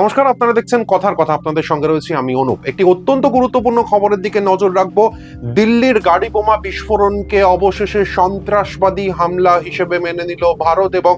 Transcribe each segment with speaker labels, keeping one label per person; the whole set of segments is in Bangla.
Speaker 1: নমস্কার, আপনারা দেখছেন কথার কথা। আপনাদের সঙ্গে রয়েছে আমি অনুপ। একটি অত্যন্ত গুরুত্বপূর্ণ খবরের দিকে নজর রাখব। দিল্লির গাড়ি বোমা বিস্ফোরণকে অবশেষে সন্ত্রাসবাদী হামলা হিসেবে মেনে নিল ভারত এবং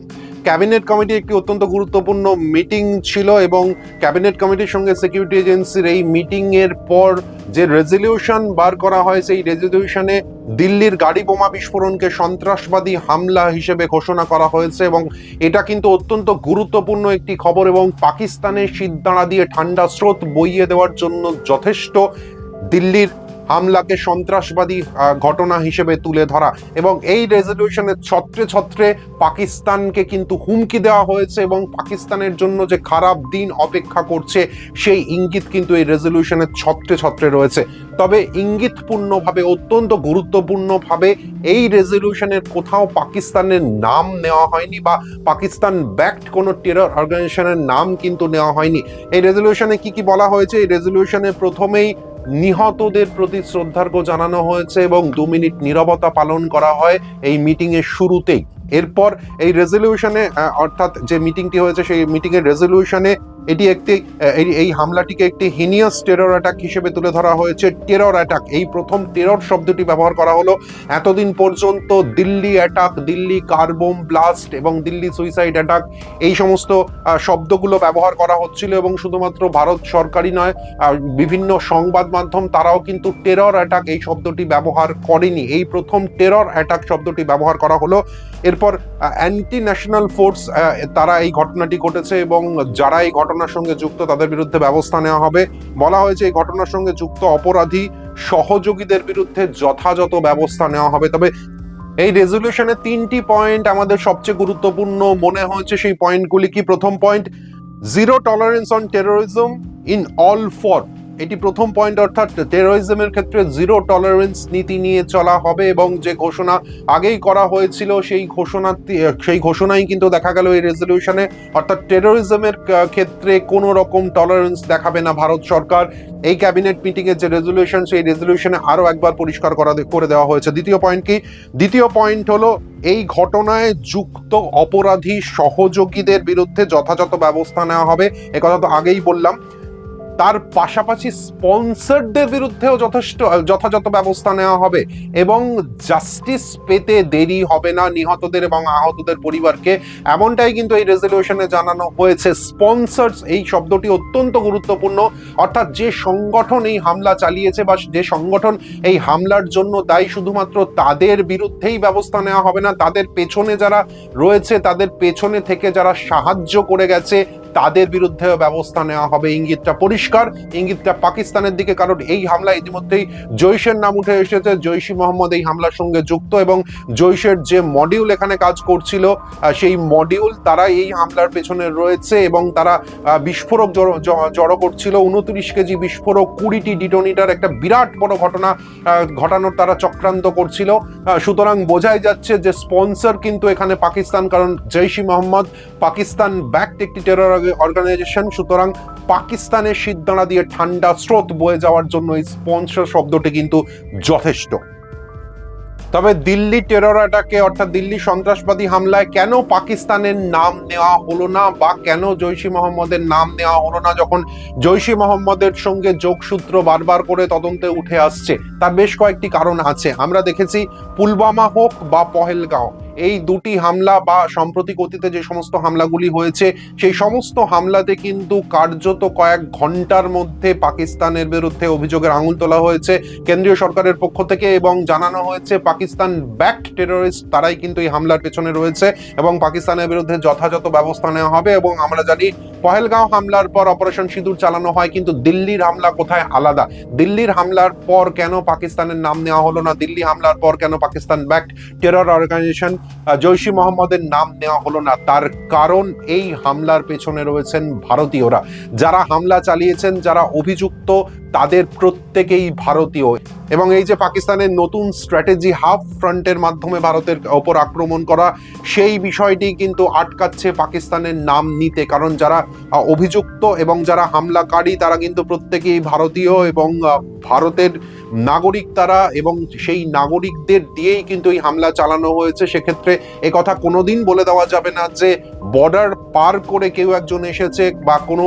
Speaker 1: ক্যাবিনেট কমিটি একটি অত্যন্ত গুরুত্বপূর্ণ মিটিং ছিল এবং ক্যাবিনেট কমিটির সঙ্গে সিকিউরিটি এজেন্সির এই মিটিং এর পর যে রেজলিউশন বার করা হয়, সেই রেজলিউশনে দিল্লির গাড়ি বোমা বিস্ফোরণকে সন্ত্রাসবাদী হামলা হিসেবে ঘোষণা করা হয়েছে এবং এটা কিন্তু অত্যন্ত গুরুত্বপূর্ণ একটি খবর এবং পাকিস্তানের শীতদাঁড়া দিয়ে ঠান্ডা স্রোত বইয়ে দেওয়ার জন্য যথেষ্ট। দিল্লির হামলাকে সন্ত্রাসবাদী ঘটনা হিসেবে তুলে ধরা এবং এই রেজলিউশনের ছত্রে ছত্রে পাকিস্তানকে কিন্তু হুমকি দেওয়া হয়েছে এবং পাকিস্তানের জন্য যে খারাপ দিন অপেক্ষা করছে, সেই ইঙ্গিত কিন্তু এই রেজলিউশনের ছত্রে ছত্রে রয়েছে। তবে ইঙ্গিতপূর্ণভাবে, অত্যন্ত গুরুত্বপূর্ণভাবে এই রেজলিউশনের কোথাও পাকিস্তানের নাম নেওয়া হয়নি বা পাকিস্তান ব্যাকড কোনো টেরর অর্গানাইজেশনের নাম কিন্তু নেওয়া হয়নি। এই রেজলিউশনে কি কি বলা হয়েছে? এই রেজলিউশনে প্রথমেই নিহতদের প্রতি শ্রদ্ধার্ঘ্য জানানো হয়েছে এবং দু মিনিট নিরবতা পালন করা হয় এই মিটিংয়ের শুরুতেই। এরপর এই রেজলিউশনে অর্থাৎ যে মিটিংটি হয়েছে, সেই মিটিংয়ের রেজলিউশনে এটি একটি এই- হামলাটিকে একটি হিনিয়াস টেরর অ্যাটাক হিসেবে তুলে ধরা হয়েছে। টেরর অ্যাটাক এই প্রথম টেরর শব্দটি ব্যবহার করা হলো এতদিন পর্যন্ত Delhi attack Delhi car bomb blast এবং দিল্লি সুইসাইড অ্যাটাক এই সমস্ত শব্দগুলো ব্যবহার করা হচ্ছিল এবং শুধুমাত্র ভারত সরকারই নয় বিভিন্ন সংবাদ মাধ্যম তারাও কিন্তু টেরর অ্যাটাক এই শব্দটি ব্যবহার করেনি। এই প্রথম টেরর অ্যাটাক শব্দটি ব্যবহার করা হলো। এরপর অ্যান্টি ন্যাশনাল ফোর্স তারা এই ঘটনাটি ঘটেছে এবং যারা এই ঘটনার সঙ্গে যুক্ত, তাদের বিরুদ্ধে ব্যবস্থা নেওয়া হবে। বলা হয়েছে, এই ঘটনার সঙ্গে যুক্ত অপরাধী সহযোগীদের বিরুদ্ধে যথাযথ ব্যবস্থা নেওয়া হবে। তবে এই রেজলিউশনে তিনটি পয়েন্ট আমাদের সবচেয়ে গুরুত্বপূর্ণ মনে হয়েছে। সেই পয়েন্টগুলি কি? প্রথম point zero tolerance on terrorism in all for এটি প্রথম পয়েন্ট অর্থাৎ টেরোরিজমের ক্ষেত্রে জিরো টলারেন্স নীতি নিয়ে চলা হবে এবং যে ঘোষণা আগেই করা হয়েছিল, সেই ঘোষণা, সেই ঘোষণাই কিন্তু দেখা গেল এই রেজলিউশনে অর্থাৎ টেরোরিজমের ক্ষেত্রে কোনো রকম টলারেন্স দেখাবে না ভারত সরকার। এই ক্যাবিনেট মিটিং এর যে রেজলিউশন সেই রেজলিউশনে আরও একবার পরিষ্কার করা করে দেওয়া হয়েছে। দ্বিতীয় পয়েন্ট কি? দ্বিতীয় পয়েন্ট হলো এই ঘটনায় যুক্ত অপরাধী সহযোগীদের বিরুদ্ধে যথাযথ ব্যবস্থা নেওয়া হবে। একথা তো আগেই বললাম। তার পাশাপাশি স্পন্সরদের বিরুদ্ধেও যথেষ্ট, যথাযথ ব্যবস্থা নেওয়া হবে এবং জাস্টিস পেতে দেরি হবে না নিহতদের এবং আহতদের পরিবারকে। এমনটাই কিন্তু এই রেজলিউশনে জানানো হয়েছে। স্পন্সর্স এই শব্দটি অত্যন্ত গুরুত্বপূর্ণ। অর্থাৎ যে সংগঠন এই হামলা চালিয়েছে বা যে সংগঠন এই হামলার জন্য দায়ী শুধুমাত্র তাদের বিরুদ্ধেই ব্যবস্থা নেওয়া হবে না, তাদের পেছনে যারা রয়েছে, তাদের পেছনে থেকে যারা সাহায্য করে গেছে তাদের বিরুদ্ধেও ব্যবস্থা নেওয়া হবে। ইঙ্গিতটা পরিষ্কার, ইঙ্গিতটা পাকিস্তানের দিকে, কারণ এই হামলা ইতিমধ্যেই জৈশের নাম উঠে এসেছে। জৈশি মোহাম্মদ এই হামলার সঙ্গে যুক্ত এবং জৈশের যে মডিউল এখানে কাজ করছিল সেই মডিউল তারা এই হামলার পেছনে রয়েছে এবং তারা বিস্ফোরক জড়ো- করছিল। উনত্রিশ কেজি বিস্ফোরক কুড়িটি ডিটোনিটার, একটা বিরাট বড় ঘটনা ঘটানোর তারা চক্রান্ত করছিল। সুতরাং বোঝাই যাচ্ছে যে স্পন্সর কিন্তু এখানে পাকিস্তান, কারণ জৈশ মোহাম্মদ পাকিস্তান ব্যাকড একটি টেরর অর্গানাইজেশন সুতরাং পাকিস্তানের সিদ্ধানা দিয়ে ঠান্ডা স্রোত বয়ে যাওয়ার জন্য এই স্পন্সর শব্দটি কিন্তু যথেষ্ট। তবে দিল্লি টেরর অ্যাটাকে অর্থাৎ দিল্লি সন্ত্রাসবাদী হামলায় কেন পাকিস্তানের নাম নেওয়া হলো না বা কেন জৈশি মোহাম্মদের নাম নেওয়া হলো না যখন জৈশি মোহাম্মদের সঙ্গে যোগসূত্র বারবার করে তদন্তে উঠে আসছে? তার বেশ কয়েকটি কারণ আছে। আমরা দেখেছি পুলবামা হোক বা পহেলগাঁও। এই দুটি হামলা বা সাম্প্রতিক অতীতে যে সমস্ত হামলাগুলি হয়েছে, সেই সমস্ত হামলাতে কিন্তু কার্যত কয়েক ঘণ্টার মধ্যে পাকিস্তানের বিরুদ্ধে অভিযোগের আঙুল তোলা হয়েছে। কেন্দ্রীয় সরকারের পক্ষ থেকে এবং জানানো হয়েছে, পাকিস্তান ব্যাক টেরোরিস্ট তারাই কিন্তু এই হামলার পেছনে রয়েছে এবং পাকিস্তানের বিরুদ্ধে যথাযথ ব্যবস্থা নেওয়া হবে এবং আমরা জানি পহেলগাঁও হামলার পর অপারেশন সিঁদুর চালানো হয়, কিন্তু দিল্লির হামলা কোথায় আলাদা? দিল্লির হামলার পর কেন পাকিস্তানের নাম নেওয়া হলো না? দিল্লি হামলার পর কেন পাকিস্তান ব্যাক টেরর অর্গানাইজেশন জৈশি মোহাম্মদের নাম নেওয়া হলো না? তার কারণ এই হামলার পেছনে রয়েছেন ভারতীয়রা। যারা হামলা চালিয়েছেন, যারা অভিযুক্ত তাদের প্রত্যেকেই ভারতীয়। এবং এই যে পাকিস্তানের নতুন স্ট্র্যাটেজি হাফ ফ্রন্টের মাধ্যমে ভারতের ওপর আক্রমণ করা, সেই বিষয়টি কিন্তু আটকাচ্ছে পাকিস্তানের নাম নিতে। কারণ যারা অভিযুক্ত এবং যারা হামলাকারী, তারা কিন্তু প্রত্যেকেই ভারতীয় এবং ভারতের নাগরিক তারা এবং সেই নাগরিকদের দিয়েই কিন্তু এই হামলা চালানো হয়েছে। সেক্ষেত্রে কথা কোনোদিন বলে দেওয়া যাবে না যে বর্ডার পার করে কেউ একজন এসেছে বা কোনো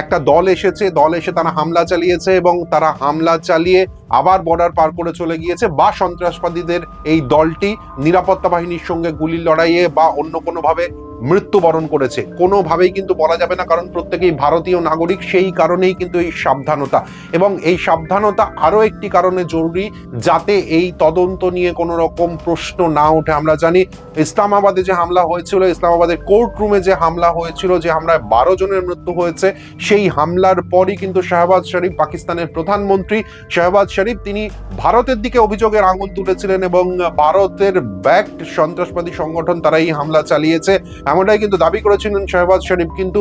Speaker 1: একটা দল এসেছে, দল এসে তারা হামলা চালিয়েছে এবং তারা হামলা চালিয়ে আবার বর্ডার পার করে চলে গিয়েছে বা সন্ত্রাসবাদীদের এই দলটি নিরাপত্তা বাহিনীর সঙ্গে গুলির লড়াইয়ে বা অন্য কোনোভাবে মৃত্যুবরণ করেছে। কোনোভাবেই কিন্তু বলা যাবে না, কারণ প্রত্যেকেই ভারতীয় নাগরিক, সেই কারণেই কিন্তু এই সাবধানতা। এবং এই সাবধানতা আরও একটি কারণে জরুরি, যাতে এই তদন্ত নিয়ে কোনো রকম প্রশ্ন না ওঠে। আমরা জানি, ইসলামাবাদে যে হামলা হয়েছিল, ইসলামাবাদের কোর্ট রুমে যে হামলা হয়েছিল, যে হামলায় বারো জনের মৃত্যু হয়েছে, সেই হামলার পরই কিন্তু শাহবাজ শরীফ, পাকিস্তানের প্রধানমন্ত্রী শাহবাজ শরীফ, তিনি ভারতের দিকে অভিযোগের আঙুল তুলেছিলেন এবং ভারতের ব্যাকড সন্ত্রাসবাদী সংগঠন তারা এই হামলা চালিয়েছে। এমনটাই কিন্তু দাবি করেছিলেন শাহবাজ শরীফ। কিন্তু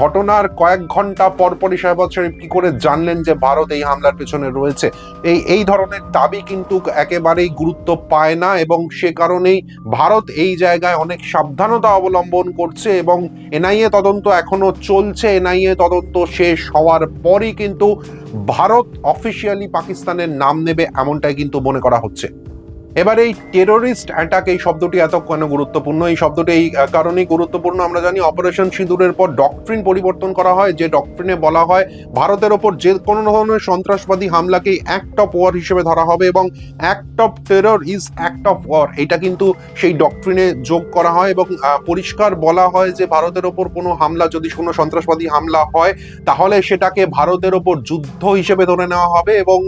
Speaker 1: ঘটনার কয়েক ঘণ্টা পরপরই শাহবাজ শরীফ কি করে জানলেন যে ভারত এই হামলার পেছনে রয়েছে? এই এই ধরনের দাবি কিন্তু একেবারেই গুরুত্ব পায় না এবং সে কারণেই ভারত এই জায়গায় অনেক সাবধানতা অবলম্বন করছে এবং এনআইএ তদন্ত এখনও চলছে। এনআইএ তদন্ত শেষ হওয়ার পরই কিন্তু ভারত অফিসিয়ালি পাকিস্তানের নাম নেবে এমনটাই কিন্তু মনে করা হচ্ছে। এবার এই টেরোরিস্ট অ্যাটাক এই শব্দটি এত কেন গুরুত্বপূর্ণ? এই শব্দটি এই কারণেই গুরুত্বপূর্ণ। আমরা জানি অপারেশন সিঁদুরের পর ডকট্রিন পরিবর্তন করা হয়। যে ডকট্রিনে বলা হয়, ভারতের ওপর যে কোনো ধরনের সন্ত্রাসবাদী হামলাকেই অ্যাক্ট অফ ওয়ার হিসেবে ধরা হবে এবং act of terror is act of war এটা কিন্তু সেই ডকট্রিনে যোগ করা হয় এবং পরিষ্কার বলা হয় যে ভারতের ওপর কোনো হামলা, যদি কোনো সন্ত্রাসবাদী হামলা হয়, তাহলে সেটাকে ভারতের ওপর যুদ্ধ হিসেবে ধরে নেওয়া হবে এবং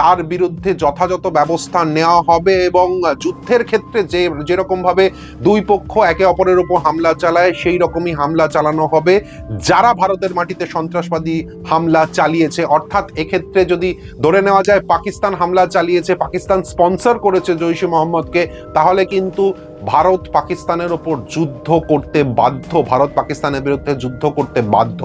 Speaker 1: তার বিরুদ্ধে যথাযথ ব্যবস্থা নেওয়া হবে এবং যুদ্ধের ক্ষেত্রে যে যেরকমভাবে দুই পক্ষ একে অপরের উপর হামলা চালায়, সেই রকমই হামলা চালানো হবে। যারা ভারতের মাটিতে সন্ত্রাসবাদী হামলা চালিয়েছে, অর্থাৎ এক্ষেত্রে যদি ধরে নেওয়া যায়, পাকিস্তান হামলা চালিয়েছে, পাকিস্তান স্পন্সর করেছে জৈশ মোহাম্মদকে, তাহলে কিন্তু ভারত পাকিস্তানের ওপর যুদ্ধ করতে বাধ্য, ভারত পাকিস্তানের বিরুদ্ধে যুদ্ধ করতে বাধ্য।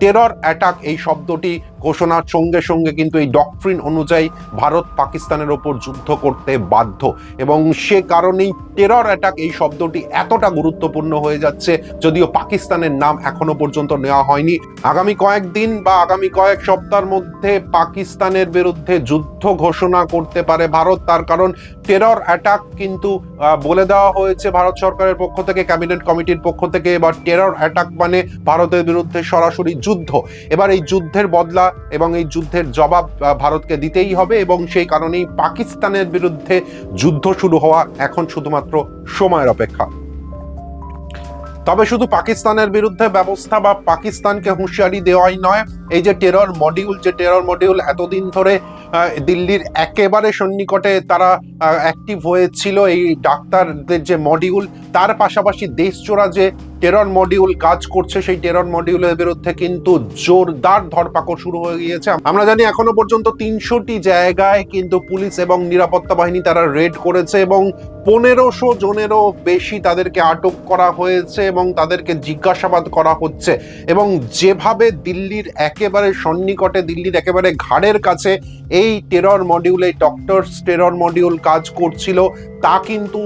Speaker 1: টেরর অ্যাটাক এই শব্দটি ঘোষণার সঙ্গে সঙ্গে কিন্তু এই ডকট্রিন অনুযায়ী ভারত পাকিস্তানের ওপর যুদ্ধ করতে বাধ্য। এবং সে কারণেই টেরর অ্যাটাক এই শব্দটি এতটা গুরুত্বপূর্ণ হয়ে যাচ্ছে, যদিও পাকিস্তানের নাম এখনও পর্যন্ত নেওয়া হয়নি। আগামী কয়েকদিন বা আগামী কয়েক সপ্তাহের মধ্যে পাকিস্তানের বিরুদ্ধে যুদ্ধ ঘোষণা করতে পারে ভারত। তার কারণ টেরর অ্যাটাক কিন্তু বলে দেওয়া হয়েছে ভারত সরকারের পক্ষ থেকে, ক্যাবিনেট কমিটির পক্ষ থেকে, এবার টেরর অ্যাটাক মানে ভারতের বিরুদ্ধে সরাসরি যুদ্ধ। এবার এই যুদ্ধের বদলা এবং এই যুদ্ধের জবাব ভারতকে দিতেই হবে এবং সেই কারণেই পাকিস্তানের বিরুদ্ধে যুদ্ধ শুরু হওয়া এখন শুধুমাত্র সময়ের অপেক্ষা। তবে শুধু পাকিস্তানের বিরুদ্ধে ব্যবস্থা বা পাকিস্তানকে হুঁশিয়ারি দেওয়াই নয়, এই যে টেরর মডিউল যে টেরর মডিউল এতদিন ধরে দিল্লির একেবারে সন্নিকটে তারা অ্যাক্টিভ হয়েছিল এই ডাক্তারদের যে মডিউল তার পাশাপাশি দেশজোড়া যে টেরর মডিউল কাজ করছে, সেই টেরর মডিউলের বিরুদ্ধে কিন্তু জোরদার ধরপাকড় শুরু হয়ে গিয়েছে। আমরা জানি এখনও পর্যন্ত তিনশোটি জায়গায় কিন্তু পুলিশ এবং নিরাপত্তা বাহিনী তারা রেড করেছে এবং পনেরোশো জনেরও বেশি তাদেরকে আটক করা হয়েছে এবং তাদেরকে জিজ্ঞাসাবাদ করা হচ্ছে। এবং যেভাবে দিল্লির একেবারে সন্নিকটে, দিল্লির একেবারে ঘাড়ের কাছে এই terror module doctors terror module কাজ করছিল। তা কিন্তু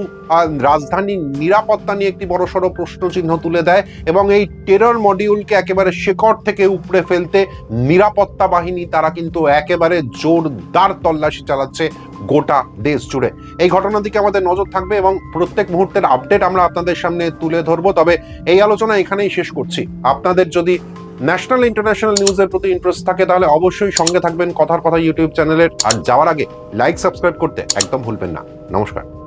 Speaker 1: রাজধানীর নিরাপত্তা নিয়ে একটি বড়সড় প্রশ্নচিহ্ন তুলে দেয় এবং এই টেরর মডিউলকে একেবারে শেকড় থেকে উপড়ে ফেলতে নিরাপত্তা বাহিনী তারা কিন্তু একেবারে জোরদার তল্লাশি চালাচ্ছে গোটা দেশ জুড়ে। এই ঘটনার দিকে আমাদের নজর থাকবে এবং প্রত্যেক মুহূর্তের আপডেট আমরা আপনাদের সামনে তুলে ধরবো। তবে এই আলোচনা এখানেই শেষ করছি। আপনাদের যদি ন্যাশনাল ইন্টারন্যাশনাল নিউজের প্রতি ইন্টারেস্ট থাকে, তাহলে অবশ্যই সঙ্গে থাকবেন কথার কথা ইউটিউব চ্যানেলের। আর যাওয়ার আগে লাইক সাবস্ক্রাইব করতে একদম ভুলবেন না। নমস্কার।